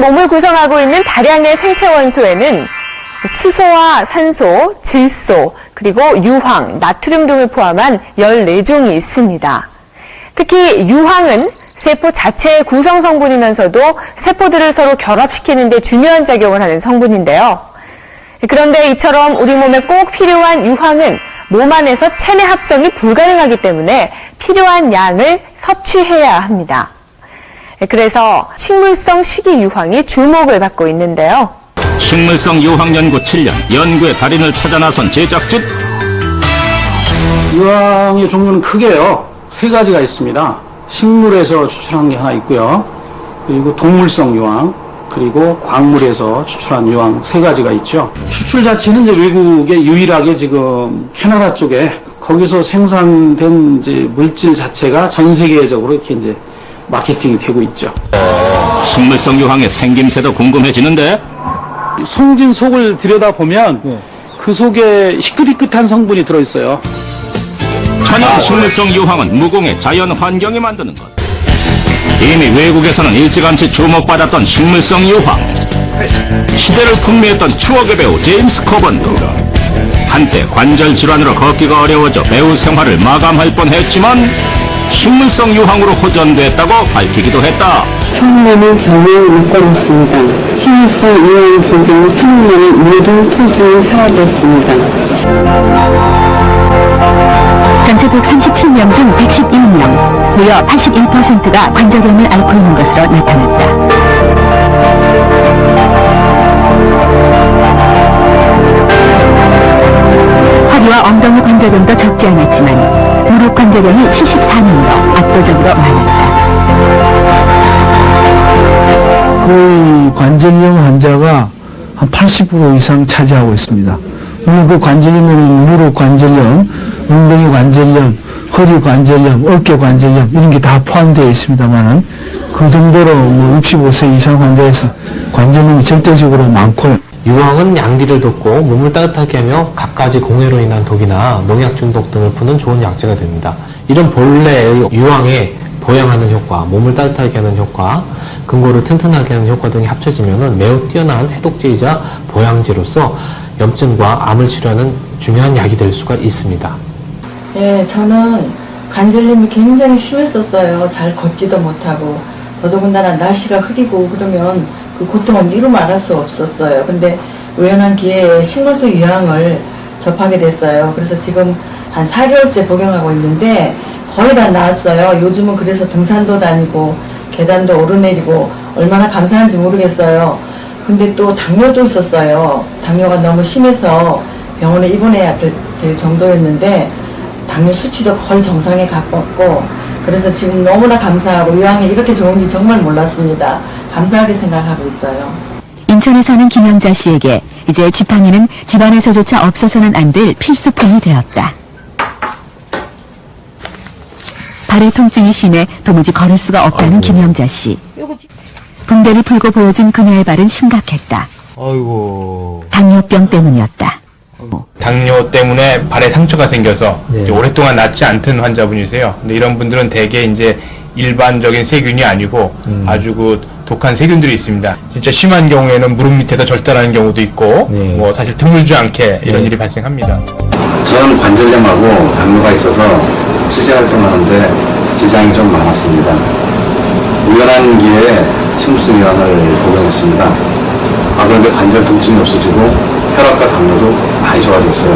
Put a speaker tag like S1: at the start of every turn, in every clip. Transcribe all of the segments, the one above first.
S1: 몸을 구성하고 있는 다량의 생체 원소에는 수소와 산소, 질소, 그리고 유황, 나트륨 등을 포함한 14종이 있습니다. 특히 유황은 세포 자체의 구성 성분이면서도 세포들을 서로 결합시키는 데 중요한 작용을 하는 성분인데요. 그런데 이처럼 우리 몸에 꼭 필요한 유황은 몸 안에서 체내 합성이 불가능하기 때문에 필요한 양을 섭취해야 합니다. 그래서 식물성 식이 유황이 주목을 받고 있는데요.
S2: 식물성 유황 연구 7년 연구의 달인을 찾아 나선 제작진
S3: 유황의 종류는 크게요. 세 가지가 있습니다. 식물에서 추출한 게 하나 있고요. 그리고 동물성 유황, 그리고 광물에서 추출한 유황 세 가지가 있죠. 추출 자체는 이제 외국에 유일하게 지금 캐나다 쪽에 거기서 생산된 이제 물질 자체가 전 세계적으로 이렇게 이제 마케팅이 되고 있죠.
S2: 식물성 유황의 생김새도 궁금해지는데
S3: 송진 속을 들여다보면 그 속에 희끗희끗한 성분이 들어있어요.
S2: 천연 식물성 유황은 무공의 자연 환경이 만드는 것. 이미 외국에서는 일찌감치 주목받았던 식물성 유황. 시대를 풍미했던 추억의 배우 제임스 코번도 한때 관절 질환으로 걷기가 어려워져 배우 생활을 마감할 뻔했지만 식물성 유황으로 호전됐다고 밝히기도 했다.
S4: 처음에는 전혀 못 걸었습니다. 식물성 유황 복용 3년에 모든 통증이 사라졌습니다.
S5: 전체 137명 중 111명, 무려 81%가 관절염을 앓고 있는 것으로 나타났다. 허리와 엉덩이 관절염도 적지 않았지만 무릎 관절염이 74명으로 압도적으로 많았다.
S6: 거의 관절염 환자가 한 80% 이상 차지하고 있습니다. 물론 그 관절염에는 무릎 관절염, 엉덩이 관절염, 허리 관절염, 어깨 관절염 이런 게 다 포함되어 있습니다만은 그 정도로 뭐 65세 이상 환자에서 관절염이 절대적으로 많고요.
S7: 유황은 양기를 돋고 몸을 따뜻하게 하며 갖가지 공해로 인한 독이나 농약 중독 등을 푸는 좋은 약재가 됩니다. 이런 본래의 유황의 보양하는 효과, 몸을 따뜻하게 하는 효과, 근골을 튼튼하게 하는 효과 등이 합쳐지면 매우 뛰어난 해독제이자 보양제로서 염증과 암을 치료하는 중요한 약이 될 수가 있습니다.
S8: 예, 저는 관절염이 굉장히 심했었어요. 잘 걷지도 못하고. 더더군다나 날씨가 흐리고 그러면 그 고통은 이루 말할 수 없었어요. 근데 우연한 기회에 식물성 유황을 접하게 됐어요. 그래서 지금 한 4개월째 복용하고 있는데 거의 다 나았어요. 요즘은 그래서 등산도 다니고 계단도 오르내리고 얼마나 감사한지 모르겠어요. 근데 또 당뇨도 있었어요. 당뇨가 너무 심해서 병원에 입원해야 될, 될 정도였는데 당뇨 수치도 거의 정상에 가깝고 그래서 지금 너무나 감사하고 유황이 이렇게 좋은지 정말 몰랐습니다. 감사하게 생각하고 있어요.
S5: 인천에 사는 김영자 씨에게 이제 지팡이는 집안에서조차 없어서는 안 될 필수품이 되었다. 발의 통증이 심해 도무지 걸을 수가 없다는 김영자 씨. 붕대를 풀고 보여준 그녀의 발은 심각했다.
S9: 아이고.
S5: 당뇨병 때문이었다.
S9: 당뇨 때문에 발에 상처가 생겨서 이제 오랫동안 낫지 않던 환자분이세요. 근데 이런 분들은 대개 이제 일반적인 세균이 아니고 아주 그 독한 세균들이 있습니다. 진짜 심한 경우에는 무릎 밑에서 절단하는 경우도 있고, 뭐 사실 드물지 않게 이런 일이 발생합니다.
S10: 저는 관절염하고 당뇨가 있어서 취재 활동하는데 지장이 좀 많았습니다. 우연한 기회에 유황을 복용했습니다. 아, 그런데 관절 통증이 없어지고 혈압과 당뇨도 많이 좋아졌어요.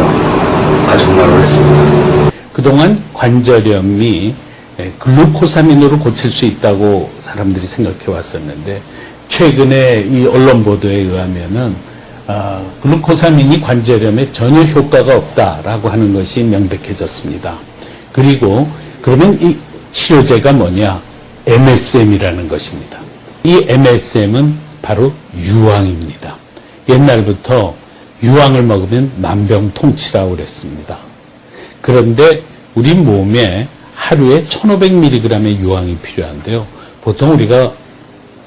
S10: 아, 정말 놀랐습니다.
S11: 그동안 관절염이 예, 글루코사민으로 고칠 수 있다고 사람들이 생각해 왔었는데 최근에 이 언론 보도에 의하면은 아, 글루코사민이 관절염에 전혀 효과가 없다라고 하는 것이 명백해졌습니다. 그리고 그러면 이 치료제가 뭐냐? MSM이라는 것입니다. 이 MSM은 바로 유황입니다. 옛날부터 유황을 먹으면 만병통치라고 그랬습니다. 그런데 우리 몸에 하루에 1500mg의 유황이 필요한데요. 보통 우리가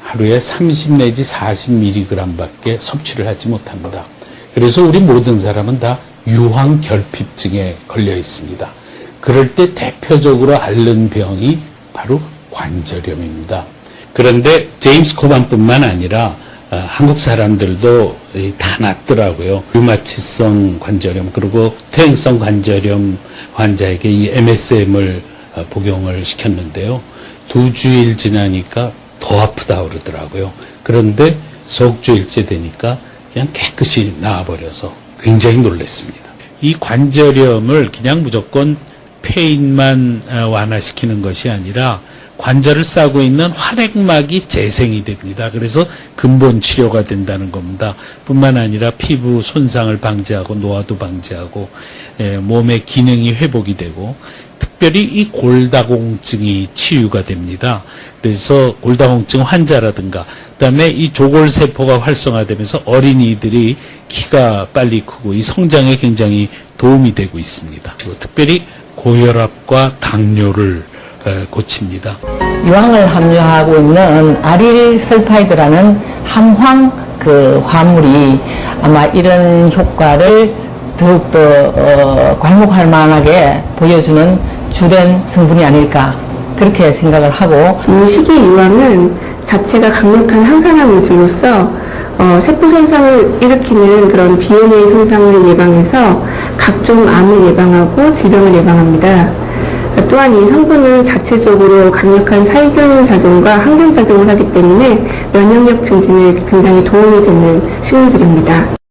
S11: 하루에 30 내지 40mg 밖에 섭취를 하지 못합니다. 그래서 우리 모든 사람은 다 유황 결핍증에 걸려 있습니다. 그럴 때 대표적으로 앓는 병이 바로 관절염입니다. 그런데 제임스 코반뿐만 아니라 어, 한국 사람들도 이, 다 낫더라고요. 류마티성 관절염 그리고 퇴행성 관절염 환자에게 이 MSM을 어, 복용을 시켰는데요. 두 주일 지나니까 더 아프다 그러더라고요. 그런데 소옥주일째 되니까 그냥 깨끗이 나아버려서 굉장히 놀랐습니다. 이 관절염을 그냥 무조건 페인만 어, 완화시키는 것이 아니라 관절을 싸고 있는 활액막이 재생이 됩니다. 그래서 근본 치료가 된다는 겁니다. 뿐만 아니라 피부 손상을 방지하고 노화도 방지하고 에, 몸의 기능이 회복이 되고 특별히 이 골다공증이 치유가 됩니다. 그래서 골다공증 환자라든가 그다음에 이 조골세포가 활성화되면서 어린이들이 키가 빨리 크고 이 성장에 굉장히 도움이 되고 있습니다. 특별히 고혈압과 당뇨를 에, 고칩니다.
S12: 유황을 함유하고 있는 아릴설파이드라는 함황 그 화물이 아마 이런 효과를 더욱더 어, 괄목할 만하게 보여주는 주된 성분이 아닐까 그렇게 생각을 하고
S4: 이 식이 유황은 자체가 강력한 항산화 물질로서 어, 세포 손상을 일으키는 그런 DNA 손상을 예방해서 각종 암을 예방하고 질병을 예방합니다. 또한 이 성분은 자체적으로 강력한 살균 작용과 항균 작용을 하기 때문에 면역력 증진에 굉장히 도움이 되는 식물들입니다.